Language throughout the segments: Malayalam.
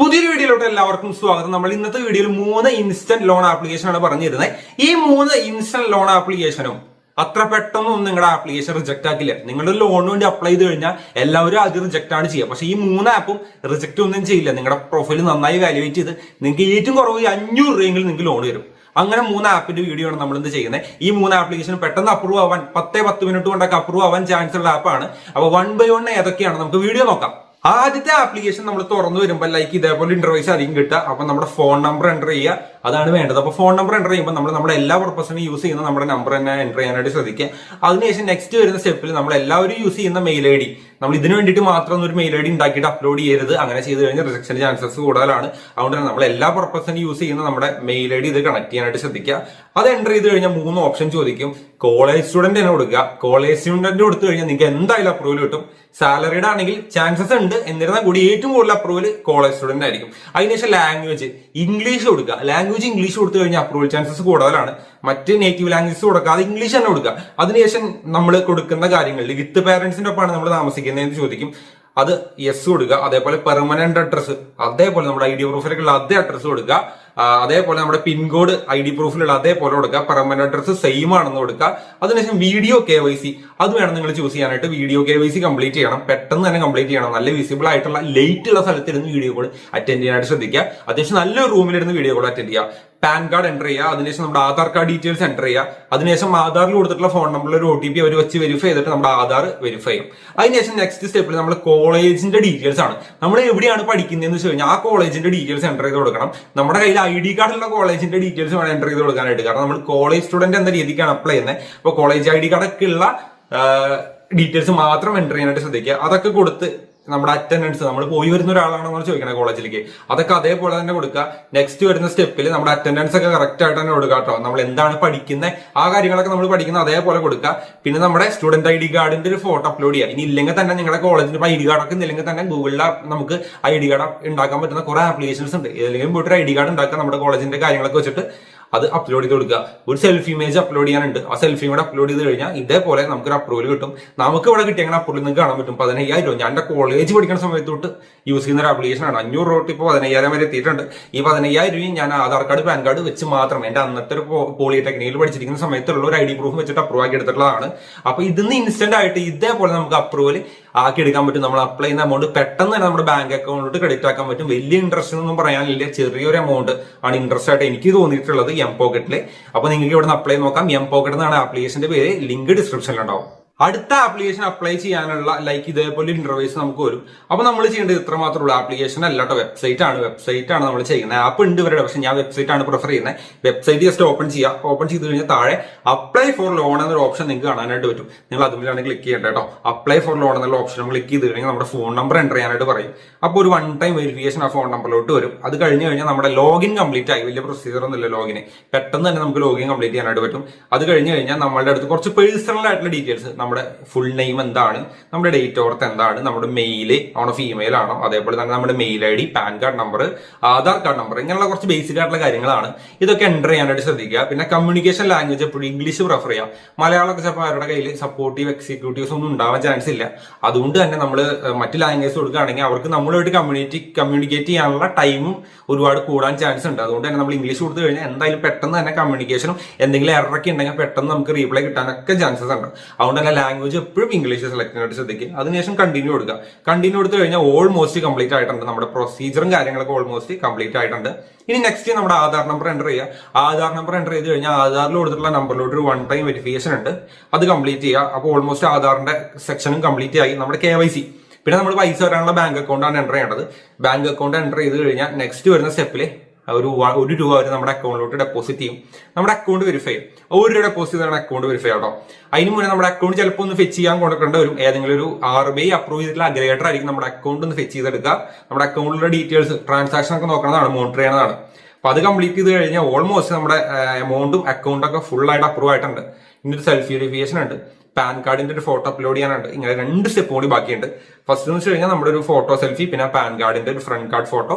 പുതിയൊരു വീഡിയോയിലോട്ട് എല്ലാവർക്കും സ്വാഗതം. നമ്മൾ ഇന്നത്തെ വീഡിയോയിൽ മൂന്ന് ഇൻസ്റ്റന്റ് ലോൺ ആപ്ലിക്കേഷൻ ആണ് പറഞ്ഞിരുന്നത് ഈ മൂന്ന് ഇൻസ്റ്റന്റ് ലോൺ ആപ്ലിക്കേഷനും അത്ര പെട്ടെന്നൊന്നും നിങ്ങളുടെ ആപ്ലിക്കേഷൻ റിജക്റ്റ് ആക്കില്ല. നിങ്ങളുടെ ലോണിന് വേണ്ടി അപ്ലൈ ചെയ്ത് കഴിഞ്ഞാൽ എല്ലാവരും ആദ്യം റിജക്റ്റ് ആണ് ചെയ്യുക. പക്ഷേ ഈ മൂന്ന് ആപ്പും റിജക്റ്റ് ഒന്നും ചെയ്യില്ല. നിങ്ങളുടെ പ്രൊഫൈൽ നന്നായി വാലുവേറ്റ് ചെയ്ത് നിങ്ങൾക്ക് ഏറ്റവും കുറവ് അഞ്ഞൂറ് രൂപയെങ്കിലും നിങ്ങൾക്ക് ലോൺ വരും അങ്ങനെ മൂന്ന് ആപ്പിന്റെ വീഡിയോ ആണ് നമ്മൾ എന്ത് ചെയ്യുന്നത്. ഈ മൂന്ന് ആപ്ലിക്കേഷൻ പെട്ടെന്ന് അപ്രൂവ് ആവാൻ പത്തേ പത്ത് മിനിറ്റ് കൊണ്ടൊക്കെ അപ്രൂവ് ആവാൻ ചാൻസ് ഉള്ള ആപ്പാണ് അപ്പോൾ വൺ ബൈ വൺ ഏതൊക്കെയാണ്? നമുക്ക് വീഡിയോ നോക്കാം. ആദ്യത്തെ ആപ്ലിക്കേഷൻ നമ്മൾ തുറന്നു വരുമ്പോൾ ലൈക്ക് ഇതേപോലെ ഇന്റർവൈസ് അധികം കിട്ടുക. അപ്പൊ നമ്മുടെ ഫോൺ നമ്പർ എന്റർ ചെയ്യുക. അതാണ് വേണ്ടത്. അപ്പൊ ഫോൺ നമ്പർ എന്റർ ചെയ്യുമ്പോൾ നമ്മൾ നമ്മുടെ എല്ലാ പർപ്പസിനും യൂസ് ചെയ്യുന്ന നമ്മുടെ നമ്പർ തന്നെ എന്റർ ചെയ്യാനായിട്ട് ശ്രദ്ധിക്കുക. അതിനുശേഷം നെക്സ്റ്റ് വരുന്ന സ്റ്റെപ്പിൽ നമ്മൾ എല്ലാവരും യൂസ് ചെയ്യുന്ന മെയിൽ ഐ ഡി നമ്മൾ ഇതിന് വേണ്ടിയിട്ട് മാത്രം ഒരു മെയിൽ ഐ ഡി ഉണ്ടാക്കിയിട്ട് അപ്ലോഡ് ചെയ്യരുത്. അങ്ങനെ ചെയ്ത് കഴിഞ്ഞാൽ റിജക്ഷൻ ചാൻസസ് കൂടുതലാണ്. അതുകൊണ്ട് തന്നെ നമ്മൾ എല്ലാ പർപ്പസിനും യൂസ് ചെയ്യുന്ന നമ്മുടെ മെയിൽ ഐ ഡി ഇത് കണക്ട് ചെയ്യാനായിട്ട് ശ്രദ്ധിക്കുക. അത് എന്റർ ചെയ്ത് കഴിഞ്ഞാൽ മൂന്ന് ഓപ്ഷൻ ചോദിക്കും. കോളേജ് സ്റ്റുഡന്റ് തന്നെ കൊടുക്കുക. കോളേജ് സ്റ്റുഡന്റ് കൊടുത്തു കഴിഞ്ഞാൽ നിങ്ങൾക്ക് എന്തായാലും അപ്രൂവൽ കിട്ടും. സാലറിയുടെ ആണെങ്കിൽ ചാൻസസ് ഉണ്ട്. എന്നിരുന്നാൽ കൂടി ഏറ്റവും കൂടുതൽ അപ്രൂവൽ കോളേജ് സ്റ്റുഡന്റ് ആയിരിക്കും. അതിനുശേഷം ലാംഗ്വേജ് ഇംഗ്ലീഷ് കൊടുക്കുക. ലാംഗ്വേജ് ഇംഗ്ലീഷ് കൊടുത്തു കഴിഞ്ഞാൽ അപ്രൂവൽ ചാൻസസ് കൂടുതലാണ്. മറ്റ് നേറ്റീവ് ലാംഗ്വേജസ് കൊടുക്കാതെ ഇംഗ്ലീഷ് തന്നെ കൊടുക്കുക. അതിനുശേഷം നമ്മൾ കൊടുക്കുന്ന കാര്യങ്ങളിൽ വിത്ത് പാരന്റ്സിന്റെ ഒപ്പമാണ് നമ്മൾ താമസിക്കുന്നതെന്ന് ചോദിക്കും. അത് യെസ് കൊടുക്കുക. അതേപോലെ പെർമനന്റ് അഡ്രസ് അതേപോലെ നമ്മുടെ ഐ ഡി പ്രൂഫിലേക്കുള്ള അതേ അഡ്രസ് കൊടുക്കുക. അതേപോലെ നമ്മുടെ പിൻകോഡ് ഐ ഡി പ്രൂഫിലുള്ള അതേപോലെ കൊടുക്കുക. പെർമനന്റ് അഡ്രസ്സ് സെയിം ആണെന്ന് കൊടുക്കുക. അതിനുശേഷം വീഡിയോ കെ വൈ സി അത് വേണം നിങ്ങൾ ചൂസ് ചെയ്യാനായിട്ട് video K Y C complete ചെയ്യണം. പെട്ടെന്ന് തന്നെ കംപ്ലീറ്റ് ചെയ്യണം. നല്ല വിസിബിൾ ആയിട്ടുള്ള ലൈറ്റ് ഉള്ള സ്ഥലത്തിരുന്ന് വീഡിയോ കോൾ അറ്റൻഡ് ചെയ്യാനായിട്ട് ശ്രദ്ധിക്കുക. അത്യാവശ്യം നല്ലൊരു റൂമിലിരുന്ന് വീഡിയോ കോൾ അറ്റൻഡ് ചെയ്യുക. പാൻ കാർഡ് എന്റർ ചെയ്യുക അതിനുശേഷം നമ്മുടെ ആധാർ കാർഡ് ഡീറ്റെയിൽസ് എന്റർ ചെയ്യുക അതിനുശേഷം ആധാറിൽ കൊടുത്തിട്ടുള്ള ഫോൺ നമ്പറിൽ ഒരു ഒ ടി പി അവർ വെച്ച് വെരിഫൈ ചെയ്തിട്ട് നമ്മുടെ ആധാർ വെരിഫൈ ചെയ്യും. അതിനുശേഷം നെക്സ്റ്റ് സ്റ്റെപ്പിൽ നമ്മൾ കോളേജിന്റെ ഡീറ്റെയിൽസ് ആണ്. നമ്മൾ എവിടെയാണ് പഠിക്കുന്നതെന്ന് വെച്ച് കഴിഞ്ഞാൽ ആ കോളേജിന്റെ ഡീറ്റെയിൽസ് എന്റർ ചെയ്ത് കൊടുക്കണം. നമ്മുടെ കയ്യിൽ ഐ ഡി കാർഡുള്ള കോളേജിന്റെ ഡീറ്റെയിൽസ് വേണം എന്റർ ചെയ്ത് കൊടുക്കാനായിട്ട്. കാരണം നമ്മൾ കോളേജ് സ്റ്റുഡന്റ് എന്ന രീതിക്കാണ് അപ്ലൈ ചെയ്യുന്നത്. അപ്പോൾ കോളേജ് ഐ ഡി കാർഡൊക്കെ ഉള്ള ഡീറ്റെയിൽസ് മാത്രം എന്റർ ചെയ്യാനായിട്ട് ശ്രദ്ധിക്കുക. അതൊക്കെ കൊടുത്ത് നമ്മുടെ അറ്റൻഡൻസ് നമ്മൾ പോയി വരുന്ന ഒരാളാണോ എന്ന് ചോദിക്കണേ കോളേജിലേക്ക്. അതൊക്കെ അതേപോലെ തന്നെ കൊടുക്കുക. നെക്സ്റ്റ് വരുന്ന സ്റ്റെപ്പിൽ നമ്മുടെ അറ്റൻഡൻസ് ഒക്കെ കറക്റ്റ് ആയിട്ട് തന്നെ കൊടുക്കുക കേട്ടോ. നമ്മൾ എന്താണ് പഠിക്കുന്നത് ആ കാര്യങ്ങളൊക്കെ നമ്മൾ പഠിക്കുന്ന അതേപോലെ കൊടുക്കുക. പിന്നെ നമ്മുടെ സ്റ്റുഡന്റ് ഐ ഡി കാർഡിന്റെ ഒരു ഫോട്ടോ അപ്ലോഡ് ചെയ്യുക. ഇനി ഇല്ലെങ്കിൽ തന്നെ നിങ്ങളുടെ കോളേജിന്റെ ഐ ഡി കാർഡൊക്കെ ഇല്ലെങ്കിൽ തന്നെ ഗൂഗിളിൽ നമുക്ക് ഐ ഡി കാർഡ് ഉണ്ടാക്കാൻ പറ്റുന്ന കുറെ ആപ്ലിക്കേഷൻസ് ഉണ്ട്. ഏതെങ്കിലും പോയിട്ട് ഐ ഡി കാർഡ് ഉണ്ടാക്കുക നമ്മുടെ കോളേജിന്റെ കാര്യങ്ങളൊക്കെ വെച്ചിട്ട്. അത് അപ്ലോഡ് ചെയ്ത് കൊടുക്കുക. ഒരു സെൽഫി ഇമേജ് അപ്ലോഡ് ചെയ്യാനുണ്ട്. ആ സെൽഫി കൂടെ അപ്ലോഡ് ചെയ്ത് കഴിഞ്ഞാൽ ഇതേപോലെ നമുക്കൊരു അപ്രൂവൽ കിട്ടും. നമുക്ക് ഇവിടെ കിട്ടിയ അങ്ങനെ അപ്രൂവൽ നിങ്ങൾക്ക് കാണാൻ പറ്റും. പതിനയ്യായിരം രൂപ. ഞാൻ കോളേജ് പഠിക്കുന്ന സമയത്ത് തൊട്ട് യൂസ് ചെയ്യുന്ന ഒരു ആപ്ലിക്കേഷൻ ആണ്. അഞ്ഞൂറ് രൂപ ഇപ്പോൾ പതിനയ്യായിരം വരെ എത്തിയിട്ടുണ്ട്. ഈ പതിനയ്യായിരം രൂപയും ഞാൻ ആധാർ കാർഡ് പാൻ കാർഡ് വെച്ച് മാത്രം എന്റെ അന്നത്തെ ഒരു പോളിടെക്നിക്കിൽ പഠിച്ചിരിക്കുന്ന സമയത്തുള്ള ഒരു ഐ ഡി പ്രൂഫ് വെച്ചിട്ട് അപ്രൂവ് ആക്കി എടുത്തിട്ടുള്ളതാണ്. അപ്പൊ ഇതിന്ന് ഇൻസ്റ്റന്റ് ആയിട്ട് ഇതേപോലെ നമുക്ക് അപ്രൂവൽ ആക്കി എടുക്കാൻ പറ്റും. നമ്മൾ അപ്ലൈ ചെയ്യുന്ന എമൗണ്ട് പെട്ടെന്ന് തന്നെ നമ്മുടെ ബാങ്ക് അക്കൗണ്ടിലോട്ട് ക്രെഡിറ്റ് ആക്കാൻ പറ്റും. വലിയ ഇൻട്രസ്റ്റ് ഒന്നും പറയാനില്ല. ചെറിയൊരു എമൗണ്ട് ആണ് ഇൻട്രസ്റ്റ് ആയിട്ട് എനിക്ക് തോന്നിയിട്ടുള്ളത് എം പോക്കറ്റിൽ അപ്പോൾ നിങ്ങൾക്ക് ഇവിടെ നിന്ന് അപ്ലൈ നോക്കാം. എം പോക്കറ്റ് എന്നാണ് ആപ്ലിക്കേഷന്റെ പേര്. ലിങ്ക് ഡിസ്ക്രിപ്ഷനിൽ ഉണ്ടാവും. അടുത്ത ആപ്ലിക്കേഷൻ അപ്ലൈ ചെയ്യാനുള്ള ലൈക്ക് ഇതേപോലെ ഇന്റർവ്യൂസ് നമുക്ക് വരും. അപ്പൊ നമ്മൾ ചെയ്യേണ്ടത് ഇത്ര മാത്രമുള്ള ആപ്ലിക്കേഷൻ അല്ലാത്ത വെബ്സൈറ്റ് ആണ്. വെബ്സൈറ്റ് ആണ് നമ്മൾ ചെയ്യുന്നത്. ആപ്പ് ഉണ്ട് ഇവരുടെ പക്ഷെ ഞാൻ വെബ്സൈറ്റ് ആണ് പ്രിഫർ ചെയ്യുന്നത്. വെബ്സൈറ്റ് ജസ്റ്റ് ഓപ്പൺ ചെയ്യുക ഓപ്പൺ ചെയ്ത് കഴിഞ്ഞാൽ താഴെ അപ്ലൈ ഫോർ ലോൺ എന്നൊരു ഓപ്ഷൻ നിങ്ങൾക്ക് കാണാനായിട്ട് പറ്റും. നിങ്ങൾ അതുമില്ലാണ് ക്ലിക്ക് ചെയ്യേണ്ട കേട്ടോ. അപ്ലൈ ഫോർ ലോൺ എന്നുള്ള ഓപ്ഷൻ നമ്മൾ ക്ലിക്ക് ചെയ്ത് കഴിഞ്ഞാൽ നമ്മുടെ ഫോൺ നമ്പർ എന്റർ ചെയ്യാനായിട്ട് പറയും. അപ്പോൾ ഒരു വൺ ടൈം വെരിഫിക്കേഷൻ ആ ഫോൺ നമ്പറിലോട്ട് വരും. അത് കഴിഞ്ഞ് കഴിഞ്ഞാൽ നമ്മുടെ ലോഗിൻ കംപ്ലീറ്റ് ആയി. വലിയ പ്രൊസീജിയർ ഒന്നുമില്ല ലോഗിന് പെട്ടെന്ന് തന്നെ നമുക്ക് ലോഗിൻ കംപ്ലീറ്റ് ചെയ്യാനായിട്ട് പറ്റും. അത് കഴിഞ്ഞ് കഴിഞ്ഞാൽ നമ്മുടെ അടുത്ത് കുറച്ച് പേഴ്സണൽ ആയിട്ടുള്ള ഡീറ്റെയിൽസ് നമ്മുടെ ഫുൾ നെയിം എന്താണ്? നമ്മുടെ ഡേറ്റ് ഓഫ് ബർത്ത് എന്താണ്? നമ്മുടെ മെയിൽ ആണോ ഫീമെയിൽ ആണോ? അതേപോലെ തന്നെ നമ്മുടെ mail I D PAN card number Aadhaar card number ഇങ്ങനെയുള്ള കുറച്ച് ബേസിക് ആയിട്ടുള്ള കാര്യങ്ങളാണ്. ഇതൊക്കെ എന്റർ ചെയ്യാനായിട്ട് ശ്രദ്ധിക്കുക. പിന്നെ കമ്മ്യൂണിക്കേഷൻ ലാംഗ്വേജ് എപ്പോഴും ഇംഗ്ലീഷ് പ്രിഫർ ചെയ്യാം മലയാളമൊക്കെ ചിലപ്പോൾ അവരുടെ കയ്യിൽ സപ്പോർട്ടീവ് എക്സിക്യൂട്ടീവ്സ് ഒന്നും ഉണ്ടാവാൻ ചാൻസ് ഇല്ല. അതുകൊണ്ട് തന്നെ നമ്മൾ മറ്റ് ലാംഗ്വേജ് കൊടുക്കുകയാണെങ്കിൽ അവർക്ക് നമ്മളുമായിട്ട് കമ്മ്യൂണിറ്റി കമ്മ്യൂണിക്കേറ്റ് ചെയ്യാനുള്ള ടൈമും ഒരുപാട് കൂടാൻ ചാൻസ് ഉണ്ട്. അതുകൊണ്ട് തന്നെ നമ്മൾ ഇംഗ്ലീഷ് കൊടുത്തു കഴിഞ്ഞാൽ എന്തായാലും പെട്ടെന്ന് തന്നെ കമ്മ്യൂണിക്കേഷനും എന്തെങ്കിലും എററൊക്കെ ഉണ്ടെങ്കിൽ പെട്ടെന്ന് നമുക്ക് റീപ്ലൈ കിട്ടാനൊക്കെ ചാൻസസ് ഉണ്ട്. അതുകൊണ്ട് തന്നെ ലാംഗ്വേജ് എപ്പോഴും ഇംഗ്ലീഷ് സെലക്ട് ചെയ്യാനായിട്ട് ശ്രദ്ധിക്കുക. അതിനുശേഷം കണ്ടിന്യൂ കൊടുക്കുക. കണ്ടിന്യൂ കൊടുത്തു കഴിഞ്ഞാൽ ഓൾമോസ്റ്റ് കംപ്ലീറ്റ് ആയിട്ടുണ്ട്. നമ്മുടെ പ്രൊസീജറും കാര്യങ്ങളൊക്കെ ഓൾമോസ്റ്റ് കംപ്ലീറ്റ് ആയിട്ടുണ്ട്. ഇനി നെക്സ്റ്റ് നമ്മുടെ ആധാർ നമ്പർ എന്റർ ചെയ്യുക. ആധാർ നമ്പർ എന്റർ ചെയ്ത് കഴിഞ്ഞാൽ ആധാറിൽ കൊടുത്തിട്ടുള്ള നമ്പറിലോട്ട് ഒരു വൺ ടൈം വെരിഫിക്കേഷൻ ഉണ്ട്. അത് കംപ്ലീറ്റ് ചെയ്യുക. അപ്പോൾ ഓൾമോസ്റ്റ് ആധാറിന്റെ സെക്ഷനും കംപ്ലീറ്റ് ആയി. നമ്മുടെ കെ പിന്നെ നമ്മൾ പൈസ വരാനുള്ള ബാങ്ക് അക്കൗണ്ടാണ് എന്റർ ചെയ്യേണ്ടത്. ബാങ്ക് അക്കൗണ്ട് എന്റർ ചെയ്ത് കഴിഞ്ഞാൽ നെക്സ്റ്റ് വരുന്ന സ്റ്റെപ്പിൽ ഒരു ഒരു രൂപ അവർ നമ്മുടെ അക്കൗണ്ടിലോട്ട് ഡെപ്പോസിറ്റ് ചെയ്യും. നമ്മുടെ അക്കൗണ്ട് വെരിഫൈ ചെയ്യും. ഒരു രൂപ ഡെപ്പോസിറ്റ് ചെയ്താണ് അക്കൗണ്ട് വെരിഫൈ ആട്ടോ. അതിന് മുന്നേ നമ്മുടെ അക്കൗണ്ട് ചിലപ്പോൾ ഒന്ന് ഫെച്ച് ചെയ്യാൻ കൊടുക്കേണ്ട വരും. ഏതെങ്കിലും ഒരു ആർ ബി ഐ അപ്രൂവ് ചെയ്തിട്ടുള്ള അഗ്രഗേറ്റർ ആയിരിക്കും നമ്മുടെ അക്കൗണ്ട് ഒന്ന് ഫെച്ച് ചെയ്തെടുക്കുക. നമ്മുടെ അക്കൗണ്ടിലുള്ള ഡീറ്റെയിൽസ് ട്രാൻസാക്ഷൻ ഒക്കെ നോക്കുന്നതാണ് മോണിറ്റർ ചെയ്യുന്നതാണ്. അപ്പൊ അത് കംപ്ലീറ്റ് ചെയ്ത് കഴിഞ്ഞാൽ ഓൾമോസ്റ്റ് നമ്മുടെ എമൗണ്ടും അക്കൗണ്ടൊക്കെ ഫുൾ ആയിട്ട് അപ്രൂവ് ആയിട്ടുണ്ട്. ഇനി ഒരു സെൽഫി വെരിഫിക്കേഷൻ ഉണ്ട്. പാൻ കാർഡിന്റെ ഒരു ഫോട്ടോ അപ്ലോഡ് ചെയ്യാനുണ്ട്. ഇങ്ങനെ രണ്ട് സ്റ്റെപ്പ് കൂടി ബാക്കിയുണ്ട്. ഫസ്റ്റ് എന്ന് വെച്ച് കഴിഞ്ഞാൽ നമ്മുടെ ഒരു ഫോട്ടോ സെൽഫി പിന്നെ പാൻ കാർഡിന്റെ ഒരു ഫ്രണ്ട് കാർഡ് ഫോട്ടോ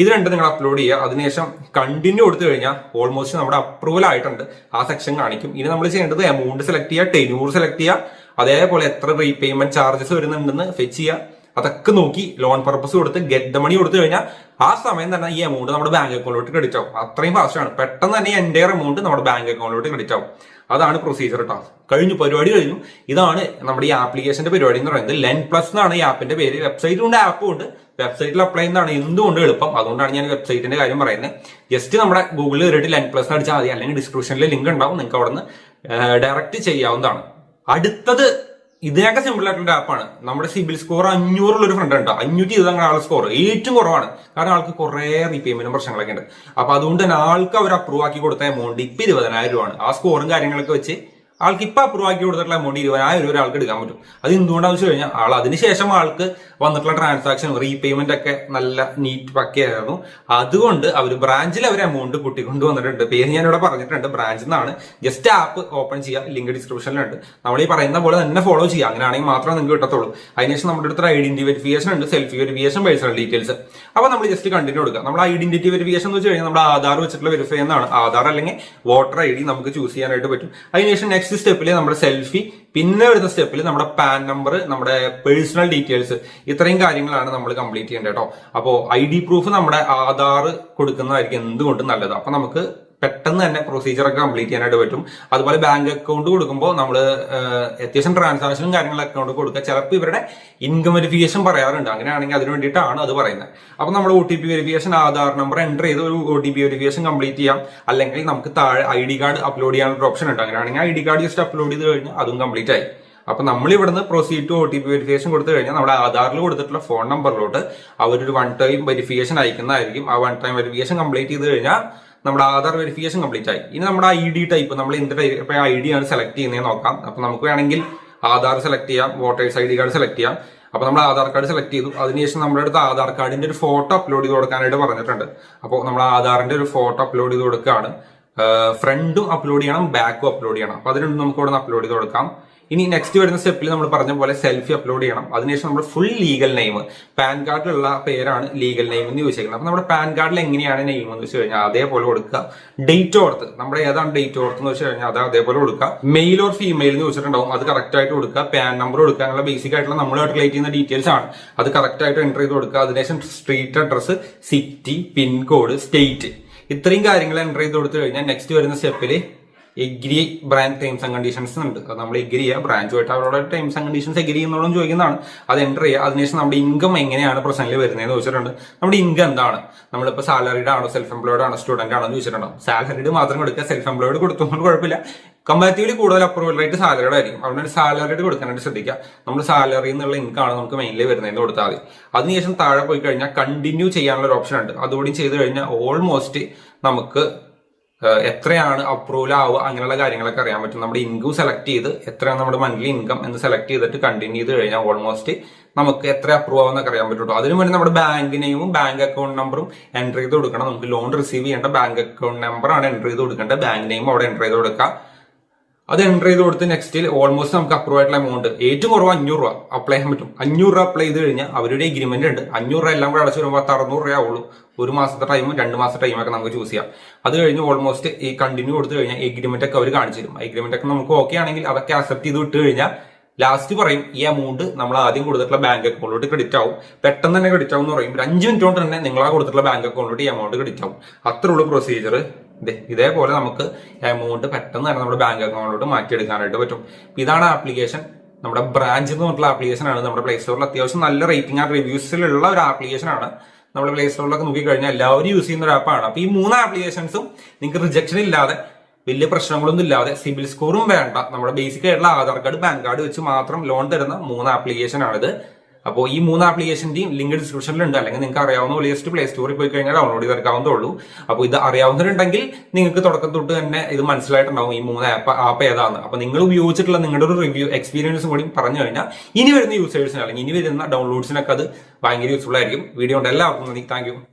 ഇത് രണ്ട് നിങ്ങൾ അപ്ലോഡ് ചെയ്യുക. അതിനുശേഷം കണ്ടിന്യൂ കൊടുത്തു കഴിഞ്ഞാൽ ഓൾമോസ്റ്റ് നമ്മുടെ അപ്രൂവൽ ആയിട്ടുണ്ട്. ആ സെക്ഷൻ കാണിക്കും. ഇനി നമ്മൾ ചെയ്യേണ്ടത് എമൗണ്ട് സെലക്ട് ചെയ്യുക ടെന്യൂർ സെലക്ട് ചെയ്യുക അതേപോലെ എത്ര റീപേയ്മെന്റ് ചാർജസ് വരുന്നുണ്ടെന്ന് ഫെച്ച് ചെയ്യുക. അതൊക്കെ നോക്കി ലോൺ പർപ്പസ് കൊടുത്ത് ഗെറ്റ് ദ മണി കൊടുത്തു കഴിഞ്ഞാൽ ആ സമയം തന്നെ ഈ എമൗണ്ട് നമ്മുടെ ബാങ്ക് അക്കൗണ്ടിലോട്ട് ക്രെഡിറ്റ് ആവും. അത്രയും ഫാസ്റ്റാണ് പെട്ടെന്ന് തന്നെ എന്റെ എമൗണ്ട് നമ്മുടെ ബാങ്ക് അക്കൗണ്ടിലോട്ട് ക്രെഡിറ്റ് ആവും. അതാണ് പ്രൊസീജിയർ കേട്ടോ കഴിഞ്ഞു പരിപാടി കഴിഞ്ഞു. ഇതാണ് നമ്മുടെ ഈ ആപ്ലിക്കേഷന്റെ പരിപാടി എന്ന് പറയുന്നത്. ലെൻ പ്ലസ് എന്നാണ് ഈ ആപ്പിന്റെ പേര്. വെബ്സൈറ്റും ഉണ്ട് ആപ്പും ഉണ്ട്. വെബ്സൈറ്റിൽ അപ്ലൈ ചെയ്യുന്നതാണ്. എന്തുകൊണ്ട് എളുപ്പം? അതുകൊണ്ടാണ് ഞാൻ വെബ്സൈറ്റിന്റെ കാര്യം പറയുന്നത്. ജസ്റ്റ് നമ്മുടെ ഗൂഗിളിൽ കയറിയിട്ട് ലെൻ പ്ലസ് അടിച്ചാൽ മതി. അല്ലെങ്കിൽ ഡിസ്ക്രിപ്ഷനിൽ ലിങ്ക് ഉണ്ടാവും. നിങ്ങൾക്ക് അവിടെ നിന്ന് ഡയറക്റ്റ് ചെയ്യാവുന്നതാണ്. അടുത്തത് ഇതിനൊക്കെ സിമ്പിൾ ആയിട്ടുള്ള ആപ്പാണ് നമ്മുടെ സിബിൽ സ്കോർ അഞ്ഞൂറുള്ള ഒരു ഫ്രണ്ട് ഉണ്ട് അഞ്ഞൂറ്റി ഇരുപത് അങ്ങനെ ആളുടെ സ്കോർ ഏറ്റവും കുറവാണ്. കാരണം ആൾക്ക് കുറെ റീപേയ്മെന്റും പ്രശ്നങ്ങളൊക്കെ ഉണ്ട്. അപ്പൊ അതുകൊണ്ട് തന്നെ ആൾക്ക് അവർ അപ്രൂവ് ആക്കി കൊടുത്ത എമൗണ്ട് ഇപ്പൊ ഇരുപതിനായിരം രൂപയാണ്. ആ സ്കോറും കാര്യങ്ങളൊക്കെ വെച്ച് ആൾക്ക് ഇപ്പൊ അപ്രൂവ് ആക്കി കൊടുത്തിട്ടുള്ള എമൗണ്ട് ഇരുപതിനായിരം രൂപ ആൾക്ക് എടുക്കാൻ പറ്റും. അത് എന്തുകൊണ്ടാണെന്ന് വെച്ച് കഴിഞ്ഞാൽ ആൾ അതിനുശേഷം ആൾക്ക് വന്നിട്ടുള്ള ട്രാൻസാക്ഷൻ റീപേയ്മെന്റ് ഒക്കെ നല്ല നീറ്റ് പക്കയായിരുന്നു. അതുകൊണ്ട് അവർ ബ്രാഞ്ചിൽ അവർ എമൗണ്ട് കൂട്ടിക്കൊണ്ട് വന്നിട്ടുണ്ട് പേര് ഞാൻ ഇവിടെ പറഞ്ഞിട്ടുണ്ട് ബ്രാഞ്ചിൽ നിന്നാണ് ജസ്റ്റ് ആപ്പ് ഓപ്പൺ ചെയ്യുക ലിങ്ക് ഡിസ്ക്രിപ്ഷനിലുണ്ട് നമ്മൾ ഈ പറയുന്ന പോലെ തന്നെ ഫോളോ ചെയ്യുക അങ്ങനെയാണെങ്കിൽ മാത്രമേ നിങ്ങൾക്ക് കിട്ടത്തുള്ളൂ. അതിനുശേഷം നമ്മുടെ അടുത്ത് ഐഡന്റിറ്റി വെരിഫിക്കേഷൻ ഉണ്ട്. സെൽഫി വെരിഫിക്കേഷൻ പേഴ്സണൽ ഡീറ്റെയിൽസ് അപ്പോൾ നമ്മൾ ജസ്റ്റ് കണ്ടിന്യൂ കൊടുക്കുക. നമ്മൾ ഐഡന്റിറ്റി വെരിഫിക്കേഷൻ എന്ന് വെച്ച് കഴിഞ്ഞാൽ നമ്മുടെ ആധാർ വെച്ചിട്ടുള്ള വെരിഫൈ എന്നാണ്. ആധാർ അല്ലെങ്കിൽ വോട്ടർ ഐ ഡി നമുക്ക് ചൂസ് ചെയ്യാനായിട്ട് പറ്റും. അതിനുശേഷം നെക്സ്റ്റ് സ്റ്റെപ്പിൽ നമ്മുടെ സെൽഫി പിന്നെ വരുന്ന സ്റ്റെപ്പിൽ നമ്മുടെ പാൻ നമ്പർ നമ്മുടെ പേഴ്സണൽ ഡീറ്റെയിൽസ് ഇത്രയും കാര്യങ്ങളാണ് നമ്മൾ കംപ്ലീറ്റ് ചെയ്യേണ്ടത് കേട്ടോ. അപ്പോൾ ഐ ഡി പ്രൂഫ് നമ്മുടെ ആധാർ കൊടുക്കുന്നതായിരിക്കും എന്തുകൊണ്ടും നല്ലത്. അപ്പൊ നമുക്ക് പെട്ടെന്ന് തന്നെ പ്രൊസീജിയർ ഒക്കെ കംപ്ലീറ്റ് ചെയ്യാനായിട്ട് പറ്റും. അതുപോലെ ബാങ്ക് അക്കൗണ്ട് കൊടുക്കുമ്പോൾ നമ്മൾ അത്യാവശ്യം ട്രാൻസാക്ഷനും കാര്യങ്ങളും അക്കൗണ്ട് കൊടുക്കുക. ചിലപ്പോൾ ഇവരുടെ ഇൻകം വെരിഫിക്കേഷൻ പറയാറുണ്ട്. അങ്ങനെയാണെങ്കിൽ അതിന് വേണ്ടിയിട്ടാണ് അത് പറയുന്നത്. അപ്പൊ നമ്മൾ O T P verification Aadhaar number enter ചെയ്ത് ഒരു O T P verification complete ചെയ്യാം. അല്ലെങ്കിൽ നമുക്ക് താഴെ ഐ ഡി കാർഡ് അപ്ലോഡ് ചെയ്യാനുള്ള ഓപ്ഷൻ ഉണ്ട്. അങ്ങനെയാണെങ്കിൽ I D card just upload ചെയ്ത് കഴിഞ്ഞാൽ അതും കംപ്ലീറ്റ് ആയി. അപ്പൊ നമ്മൾ ഇവിടുന്ന് proceed to O T P verification കൊടുത്തു കഴിഞ്ഞാൽ നമ്മുടെ ആധാറിൽ കൊടുത്തിട്ടുള്ള ഫോൺ നമ്പറിലോട്ട് അവരൊരു വൺ ടൈം വെരിഫിക്കേഷൻ അയക്കുന്നതായിരിക്കും. ആ വൺ ടൈം വെരിഫിക്കേഷൻ കംപ്ലീറ്റ് ചെയ്ത് കഴിഞ്ഞാൽ നമ്മുടെ ആധാർ വെരിഫിക്കേഷൻ കംപ്ലീറ്റ് ആയി. ഇനി നമ്മുടെ ഐ ഡി ടൈപ്പ് നമ്മൾ എന്ത് ടൈപ്പ് ഐ ഡി ആണ് സെലക്ട് ചെയ്യുന്നത് നോക്കാം. അപ്പൊ നമുക്ക് വേണമെങ്കിൽ ആധാർ സെലക്ട് ചെയ്യാം voters I D card select ചെയ്യാം. അപ്പൊ നമ്മൾ ആധാർ കാർഡ് സെലക്ട് ചെയ്തു. അതിനുശേഷം നമ്മുടെ അടുത്ത് ആധാർ കാർഡിന്റെ ഒരു ഫോട്ടോ അപ്ലോഡ് ചെയ്ത് കൊടുക്കാനായിട്ട് പറഞ്ഞിട്ടുണ്ട്. അപ്പോൾ നമ്മൾ ആധാറിന്റെ ഒരു ഫോട്ടോ അപ്ലോഡ് ചെയ്ത് കൊടുക്കുകയാണ്. ഫ്രണ്ടും അപ്ലോഡ് ചെയ്യണം ബാക്കും അപ്ലോഡ് ചെയ്യണം. അപ്പൊ അതിനുണ്ട് നമുക്ക് ഇവിടെ അപ്ലോഡ് ചെയ്ത് കൊടുക്കാം. ഇനി നെക്സ്റ്റ് വരുന്ന സ്റ്റെപ്പിൽ നമ്മൾ പറഞ്ഞ പോലെ സെൽഫി അപ്ലോഡ് ചെയ്യണം. അതിനുശേഷം നമ്മൾ ഫുൾ ലീഗൽ നെയിം പാൻ കാർഡിലുള്ള പേരാണ് ലീഗൽ നെയിം എന്ന് ചോദിച്ചേക്കുന്നത്. അപ്പൊ നമ്മുടെ പാൻ കാർഡിൽ എങ്ങനെയാണ് നെയിം എന്ന് വെച്ച് കഴിഞ്ഞാൽ അതേപോലെ കൊടുക്കുക. ഡേറ്റ് ഓർത്ത് നമ്മുടെ ഏതാണ് ഡേറ്റ് ഓർത്ത് എന്ന് വെച്ച് കഴിഞ്ഞാൽ അത് അതേപോലെ കൊടുക്കുക. മെയിൽ ഓർ ഫീമെയിൽ എന്ന് ചോദിച്ചിട്ടുണ്ടാവും. അത് കറക്റ്റ് ആയിട്ട് കൊടുക്കുക. പാൻ നമ്പർ കൊടുക്കുക. എന്നുള്ള ബേസിക് ആയിട്ടുള്ള നമ്മളായിട്ട് റിലേറ്റ് ചെയ്യുന്ന ഡീറ്റെയിൽസ് ആണ്. അത് കറക്റ്റ് ആയിട്ട് എന്റർ ചെയ്ത് കൊടുക്കുക. അതിനുശേഷം street address city pincode state ഇത്രയും കാര്യങ്ങൾ എന്റർ ചെയ്ത് കൊടുത്തു കഴിഞ്ഞാൽ നെക്സ്റ്റ് വരുന്ന സ്റ്റെപ്പിൽ agree brand terms and conditions ഉണ്ട്. അത് നമ്മൾ എഗ്രി ചെയ്യുക ബ്രാഞ്ചുമായിട്ട് അവരോട് ടേംസ് ആൻഡ് കണ്ടീഷൻസ് എഗ്രി ചെയ്യുന്നതോടും ചോദിക്കുന്നതാണ്. അത് എന്റർ ചെയ്യുക അതിനുശേഷം നമ്മുടെ ഇൻകം എങ്ങനെയാണ് പ്രസന്റിൽ വരുന്നതെന്ന് ചോദിച്ചിട്ടുണ്ട്. നമ്മുടെ ഇൻകം എന്താണ്? നമ്മളിപ്പോൾ സാലറിഡ് ആണോ സെൽഫ് എംപ്ലോയിഡ് ആണോ സ്റ്റുഡന്റ് ആണോ എന്ന് ചോദിച്ചിട്ടുണ്ടാവും സാലറിഡ് മാത്രം കൊടുക്കുക സെൽഫ് എംപ്ലോയിഡ് കൊടുത്തുകൊണ്ട് കുഴപ്പമില്ല. കമ്പാരിറ്റീവ്ലി കൂടുതൽ അപ്രൂവൽ റേറ്റ് സാലറിയുടെ ആയിരിക്കും. അതുകൊണ്ട് സാലറിഡ് കൊടുക്കാനായിട്ട് ശ്രദ്ധിക്കുക. നമ്മൾ സാലറി എന്നുള്ള ഇൻകം ആണ് നമുക്ക് മെയിൻലി വരുന്നതെന്ന് കൊടുത്താൽ മതി. അതിനുശേഷം താഴെ പോയി കഴിഞ്ഞാൽ കണ്ടിന്യൂ ചെയ്യാനുള്ള ഒരു ഓപ്ഷൻ ഉണ്ട്. അതുകൂടി ചെയ്ത് കഴിഞ്ഞാൽ ഓൾമോസ്റ്റ് നമുക്ക് എത്രയാണ് അപ്രൂവൽ ആവുക അങ്ങനെയുള്ള കാര്യങ്ങളൊക്കെ അറിയാൻ പറ്റും. നമ്മുടെ ഇൻകം സെലക്ട് ചെയ്ത് എത്രയാണ് നമ്മുടെ മന്ത്ലി ഇൻകം എന്ന് സെലക്ട് ചെയ്തിട്ട് കണ്ടിന്യൂ ചെയ്ത് കഴിഞ്ഞാൽ ഓൾമോസ്റ്റ് നമുക്ക് എത്ര അപ്രൂവ് ആവുന്നൊക്കെ അറിയാൻ പറ്റും അതിനു വേണ്ടി നമ്മുടെ ബാങ്ക് നെയിമും ബാങ്ക് അക്കൗണ്ട് നമ്പറും എന്റർ ചെയ്ത് കൊടുക്കണം. നമുക്ക് ലോൺ റിസീവ് ചെയ്യേണ്ട ബാങ്ക് അക്കൗണ്ട് നമ്പറാണ് എന്റർ ചെയ്ത് കൊടുക്കേണ്ടത്. ബാങ്ക് നെയിം അവിടെ എന്റർ ചെയ്ത് കൊടുക്കുക. അത് എന്റർ ചെയ്ത് കൊടുത്ത് നെക്സ്റ്റിൽ ഓൾമോസ്റ്റ് നമുക്ക് അപ്രൂവ് ആയിട്ടുള്ള എമൗണ്ട് ഏറ്റവും കുറവ് അഞ്ഞൂറ് രൂപ അപ്ലൈ ചെയ്യാൻ പറ്റും. അഞ്ഞൂറ് രൂപ അപ്ലൈ ചെയ്ത് കഴിഞ്ഞാൽ അവരുടെ എഗ്രിമെന്റ് ഉണ്ട്. അഞ്ഞൂറ് രൂപ എല്ലാം കൂടെ അടച്ചു വരുമ്പോൾ അറുന്നൂറ് രൂപ ആവുള്ളൂ. ഒരു മാസത്തെ ടൈമും രണ്ട് മാസത്തെ ടൈമൊക്കെ നമുക്ക് ചൂസ് ചെയ്യാം. അത് കഴിഞ്ഞ് ഓൾമോസ്റ്റ് ഈ കണ്ടിന്യൂ കൊടുത്തു കഴിഞ്ഞാൽ എഗ്രിമെന്റ് ഒക്കെ അവർ കാണിച്ചു തരും. എഗ്രിമെന്റ് ഒക്കെ നമുക്ക് ഓക്കെ ആണെങ്കിൽ അതൊക്കെ അക്സെപ്റ്റ് ചെയ്ത് വിട്ട് കഴിഞ്ഞാൽ ലാസ്റ്റ് പറയും ഈ എമൗണ്ട് നമ്മൾ ആദ്യം കൊടുത്തിട്ടുള്ള ബാങ്ക് അക്കൗണ്ടിലോട്ട് ക്രെഡിറ്റ് ആവും. പെട്ടെന്ന് തന്നെ ക്രെഡിറ്റ് ആവും എന്ന് പറയും അഞ്ച് മിനിറ്റ് കൊണ്ട് തന്നെ നിങ്ങളാ ആ കൊടുത്തിട്ടുള്ള ബാങ്ക് അക്കൗണ്ടിലോട്ട് ഈ എമൗണ്ട് ക്രെഡിറ്റ് ആവും. അത്രേ ഉള്ളൂ പ്രൊസീജിയർ ഇതേപോലെ നമുക്ക് എമൗണ്ട് പെട്ടെന്ന് തന്നെ നമ്മുടെ ബാങ്ക് അക്കൗണ്ടിലോട്ട് മാറ്റിയെടുക്കാനായിട്ട് പറ്റും. ഇതാണ് ആപ്ലിക്കേഷൻ നമ്മുടെ ബ്രാഞ്ച് എന്ന് പറഞ്ഞിട്ടുള്ള ആപ്ലിക്കേഷൻ ആണ്. നമ്മുടെ പ്ലേ സ്റ്റോറിൽ അത്യാവശ്യം നല്ല റേറ്റിംഗ് ആൻഡ് റിവ്യൂസിലുള്ള ഒരു ആപ്ലിക്കേഷൻ ആണ്. നമ്മൾ പ്ലേ സ്റ്റോറിലൊക്കെ നോക്കിക്കഴിഞ്ഞാൽ എല്ലാവരും യൂസ് ചെയ്യുന്ന ഒരു ആപ്പാണ് അപ്പൊ ഈ മൂന്ന് ആപ്ലിക്കേഷൻസും നിങ്ങൾക്ക് റിജക്ഷൻ ഇല്ലാതെ വലിയ പ്രശ്നങ്ങളൊന്നും ഇല്ലാതെ സിബിൽ സ്കോറും വേണ്ട. നമ്മുടെ ബേസിക് ആയിട്ടുള്ള ആധാർ കാർഡ് പാൻ കാർഡ് വെച്ച് മാത്രം ലോൺ തരുന്ന മൂന്ന് ആപ്ലിക്കേഷൻ ആണിത്. അപ്പോൾ ഈ മൂന്ന് ആപ്ലിക്കേഷന്റെയും ലിങ്ക് ഡിസ്ക്രിപ്ഷനിലുണ്ട് അല്ലെങ്കിൽ നിങ്ങൾക്ക് അറിയാവുന്ന പോലെ ജസ്റ്റ് പ്ലേ സ്റ്റോറിൽ പോയി കഴിഞ്ഞാൽ ഡൗൺലോഡ് ചെയ്തെടുക്കാവുന്നതേ ഉള്ളൂ അപ്പോൾ ഇത് അറിയാവുന്നവരുണ്ടെങ്കിൽ നിങ്ങൾക്ക് തുടക്കം തൊട്ട് തന്നെ ഇത് മനസ്സിലായിട്ടുണ്ടാവും ഈ മൂന്ന് ആപ്പ് ആപ്പ് ഏതാണ് അപ്പോൾ നിങ്ങൾ ഉപയോഗിച്ചിട്ടുള്ള നിങ്ങളുടെ ഒരു റിവ്യൂ എക്സ്പീരിയൻസ് കൂടി പറഞ്ഞു കഴിഞ്ഞാൽ ഇനി വരുന്ന യൂസേഴ്സിന് അല്ലെങ്കിൽ ഇനി വരുന്ന ഡൗൺലോഡ്സിനൊക്കെ അത് ഭയങ്കര യൂസ്ഫുൾ ആയിരിക്കും. വീഡിയോ ഉണ്ട് എല്ലാവർക്കും നന്ദി. താങ്ക്